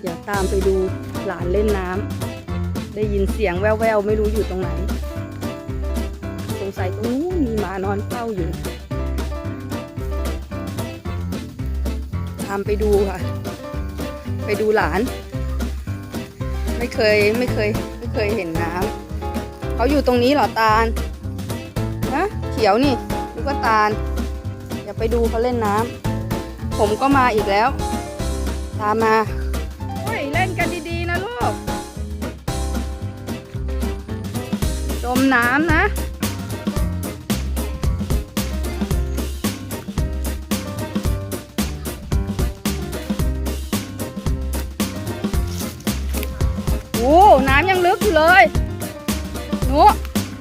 เดี๋ยวตามไปดูหลานเล่นน้ำได้ยินเสียงแว่วๆ ไม่รู้อยู่ตรงไหน สงสัยตรงนู้นมีหมานอนเฝ้าอยู่ ตามไปดูค่ะ ไปดูหลาน ไม่เคยไม่เคย ไม่เคยเห็นน้ำเขาอยู่ตรงนี้เหรอตาลฮะเขียวนี่นึกว่าตาลอย่าไปดูเขาเล่นน้ำผมก็มาอีกแล้ว ตามมา มน้ำนะโอ้น้ำยังลึกอยู่เลยหนู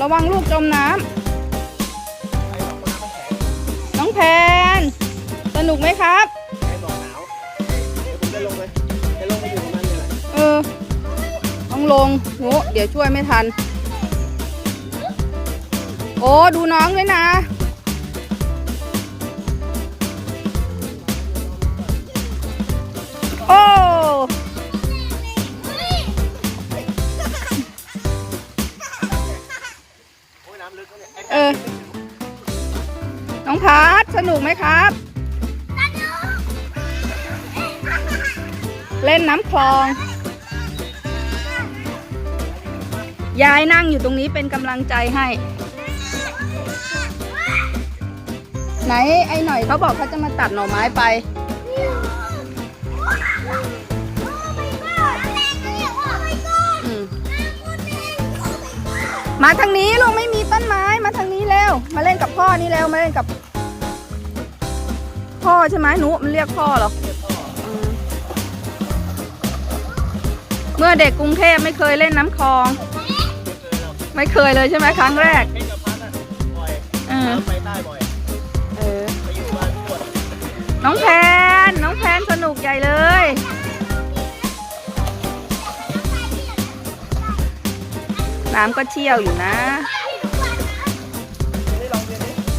ระวังลูกจมน้ำน้องแพน สนุกไหมครับเอยู่ประมาณนี้แหละเออต้องลงหนูเดี๋ยวช่วยไม่ทัน โอ้ดูน้องด้วยนะ โอ้เนี่ยเออ น้องพัดสนุกไหมครับ เล่นน้ำคลอง ยายนั่งอยู่ตรงนี้เป็นกำลังใจให้ ไหนไอ้หน่อยเขาบอกเขาจะมาตัดหน่อไม้ไป อืมมาทางนี้ลูกไม่มีต้นไม้มาทางนี้เร็วมาเล่นกับพ่อนี่เร็วมาเล่นกับ พ่อใช่ไหมหนูมันเรียกพ่อเหรออืมเมื่อเด็กกรุงเทพไม่เคยเล่นน้ำคลอง ไม่เคยเลยใช่ไหมครั้งแรก เล่นกับพัดอะบ่อยเออ น้ำไปใต้บ่อย น้องแพน น้องแพนสนุกใหญ่เลย น้ำก็เชี่ยวอยู่นะ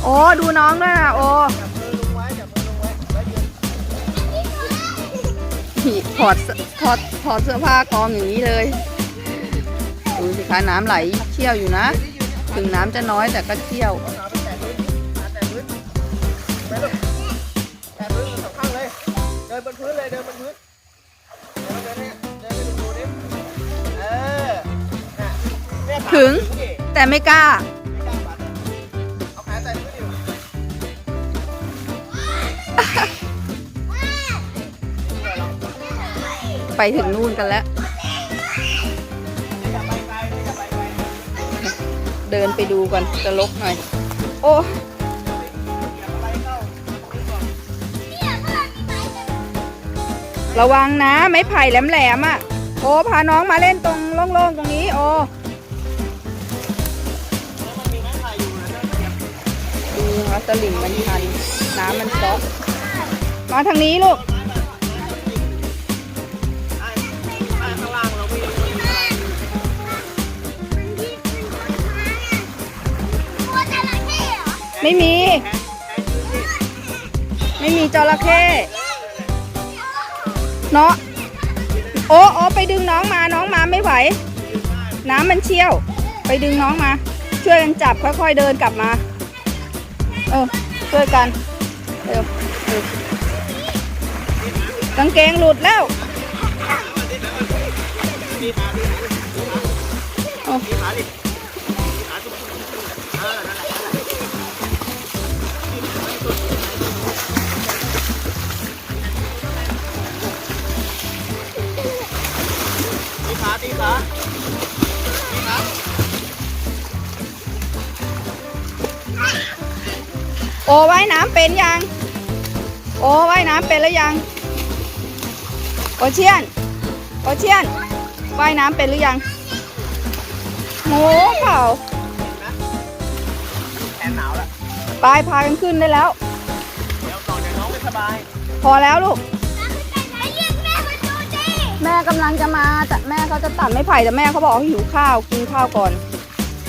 โอ้ดูน้องด้วยนะโอ้ถอดถอดถอดเสื้อผ้ากองอย่างนี้เลย ดูสิคะน้ำไหลเชี่ยวอยู่นะ ถึงน้ำจะน้อยแต่ก็เชี่ยว ถึงแต่ไม่กล้า ไปถึงนู่นกันแล้ว เดินไปดูก่อนจะลกหน่อย โอ้ระวังนะ ไม้ไผ่แหลมๆอะ โอ้พาน้องมาเล่นตรงโล่งๆตรงนี้ โอ้ ดูนะคะตลิ่งมันชัน น้ำมันก๊อกมาทางนี้ลูกไม่มีไรไม่มี ไม่มีจระเข้เนาะโอ้โอ้ไปดึงน้องมาน้องมาไม่ไหว น้ำมันเชี่ยว ไปดึงน้องมา ช่วยกันจับค่อยๆเดินกลับมา เออช่วยกันเร็วกางเกงหลุดแล้วตีขาตีขา โอว่ายน้ำเป็นยัง โอว่ายน้ำเป็นแล้วยัง โอเชียน โอเชียน ว่ายน้ำเป็นหรือยังโมเปล่าแขนหนาวแล้วไปพากันขึ้นได้แล้ว เดี๋ยวก่อนเดี๋ยวน้องไม่สบาย พอแล้วลูก แม่กำลังจะมาแต่แม่เขาจะตัดไม้ไผ่แต่แม่เขาบอกว่าหิวข้าวกินข้าวก่อน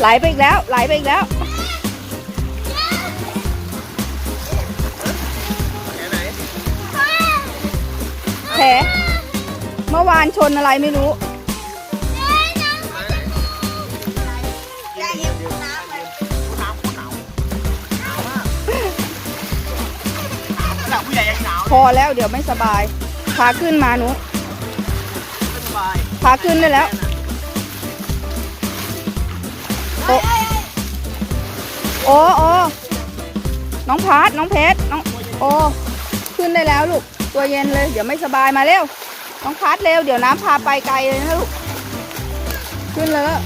ไหลไปอีกแล้ว ไหลไปอีกแล้ว ลเมื่อวานชนอะไรไม่รู้ ผู้ใหญ่ยังหนาวพอแล้วเดี๋ยวไม่สบาย พาขึ้นมาหนู สบายพาขึ้นได้แล้ว โอ้โอ้โอ้น้องพาร์ทน้องเพชรน้อง โอ้ ขึ้นได้แล้วลูก ตัวเย็นเลย เดี๋ยวไม่สบายมาเร็วน้องพาร์ทเร็ว เดี๋ยวน้ำพาไปไกลเลยนะลูก ขึ้นเลยอะ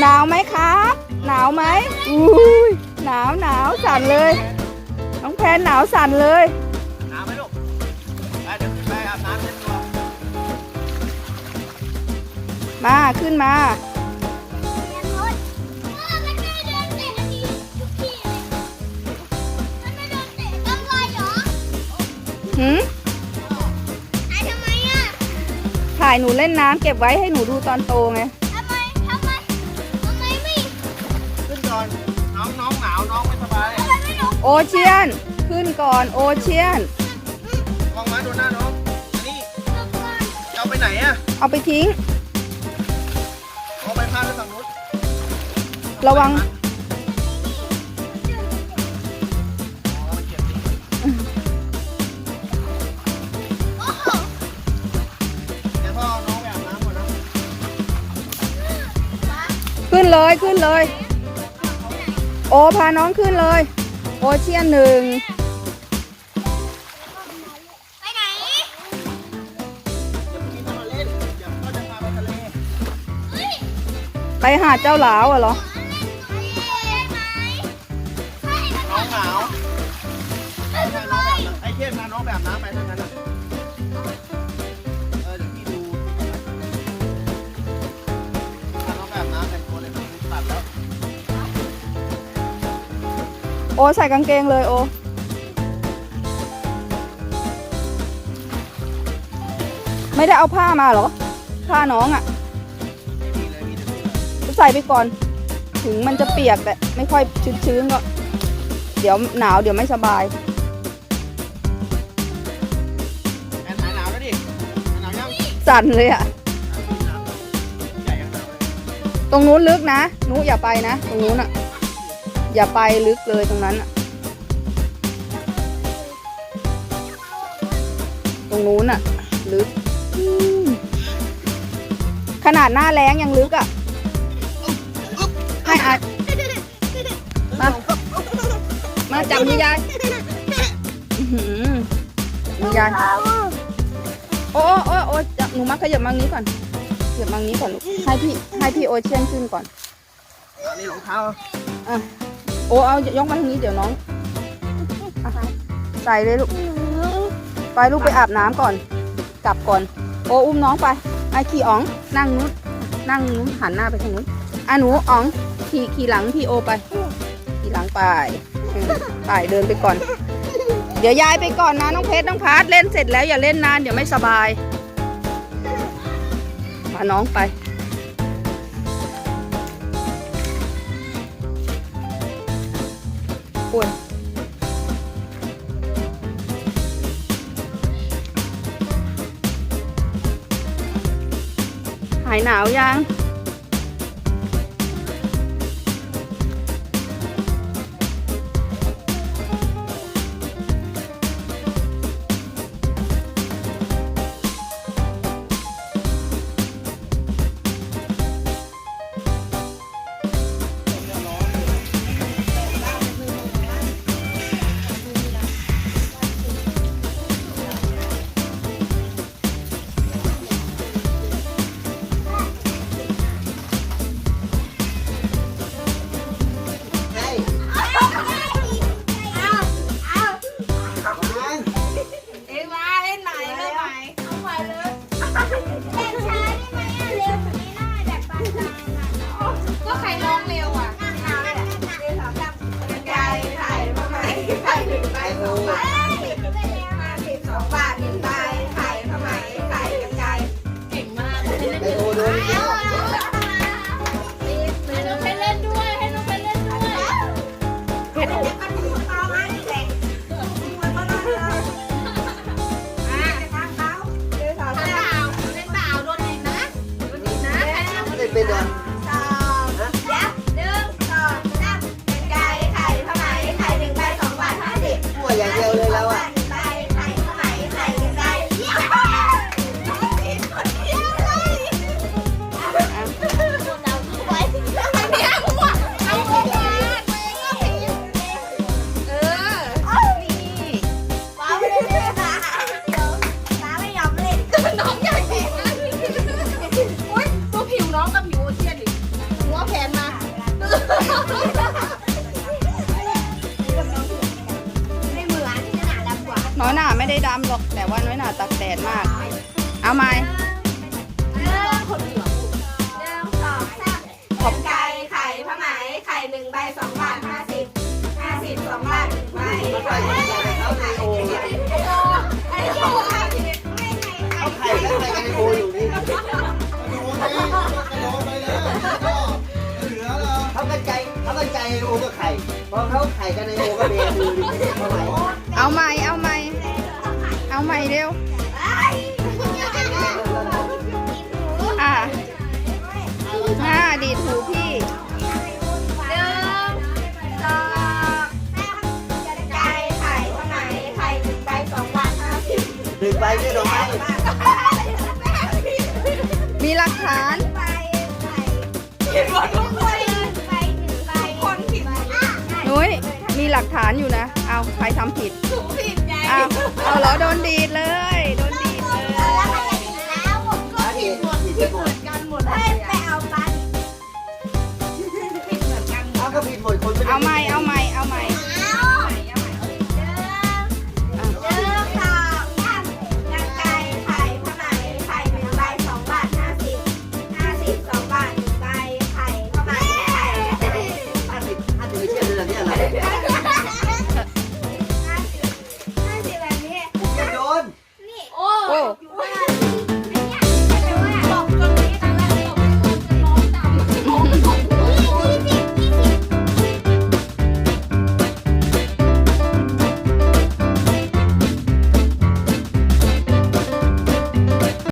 หนาวไหมครับ หนาวไหมอุ้ยหนาวหนาวสั่นเลย น้องแพนหนาวสั่นเลย มาขึ้นมา หืมถ่ายหนูเล่นน้ำเก็บไว้ให้หนูดูตอนโตไง ขึ้นก่อน น้องน้องหนาวน้องไม่สบายโอเชียน ขึ้นก่อนโอเชียน มองมาดูหน้าน้องอันนี้จะเอาไปไหนอะเอาไปทิ้ง ระวังอ๋อเก็บดิเดี๋ยวพ่อเอาน้องไปอาบน้ำก่อนนะขึ้นเลยขึ้นเลย โอพาน้องขึ้นเลย โอเชียนหนึ่ง ไปหาเจ้าหลาวอะเหรอ น้องหนาวให้น้องไปอาบน้ำไอ้เทพพาน้องไปอาบน้ำไปทั้งนั้นอะเออเดี๋ยวพี่ดูพาน้องไปอาบน้ำแต่งตัวเลยนะตัดแล้ว โอใส่กางเกงเลยโอ ไม่ได้เอาผ้ามาเหรอ ผ้าน้องอะ่ ใส่ไปก่อน ถึงมันจะเปียกแต่ไม่ค่อยชื้นๆก็ เดี๋ยวหนาวเดี๋ยวไม่สบายแอนหายหนาวแล้วดิหายหนาวยังสั่นเลยอะ่ะใหญ่ยังหนาวเลยตรงนู้นลึกนะหนูอย่าไปนะ ตรงนู้นอะ่ะอย่าไปลึกเลยตรงนั้นอะ่ะตรงนู้นอะ่ะลึกอืมขนาดหน้าแรงยังลึกอะ่ะให้อมา มาจับมือยายอื้อหือมือยายโอ้โอ้โอ้จับหนูมาขยับมังนี้ก่อนขยับมังนี้ก่อนลูกให้พี่ให้พี่โอเชียนขึ้นก่อนอันนี้รองเท้าอะโอ้เอายกมาทางนี้เดี๋ยวน้องอะใส่เลยลูก ไปลูกไปอาบน้ำก่อน กลับก่อน โออุ้มน้องไป ไอ้ขี่อ๋อง นั่งนู้นนั่งนู้นหันหน้าไปทางนู้นอะหนูอ๋อง ขี่ขี่หลังพี่โอไป ขี่หลังไปอืมไปเดินไปก่อน เดี๋ยวยายไปก่อนนะน้องเพชรน้องพาร์ทเล่นเสร็จแล้วอย่าเล่นนานเดี๋ยวไม่สบายพาน้องไปโอ้ยหายหนาวยัง ได้ดำหรอกแต่ว่าน้อยหนาตักแดดมาก เอาไหมขอบไก่ไข่ผ้าไหมไข่หนึ่งใบสองบาทห้าสิบห้าสิบสองบาทไม่งใบานอยู่นะ เอาใครทำผิดผิดไงเอาเอาเหรอโดนดีดเลย โดนดีดเลยแล้วใครจะผิดแล้วผมก็ผิดหมดผิดเหมือนกันหมดเฮ้ยไปเอาปันผิดเหมือนกันหมดเอาก็ผิดหมดคนไม่ได้เอาใหม่เอาใหม่เอาใหม่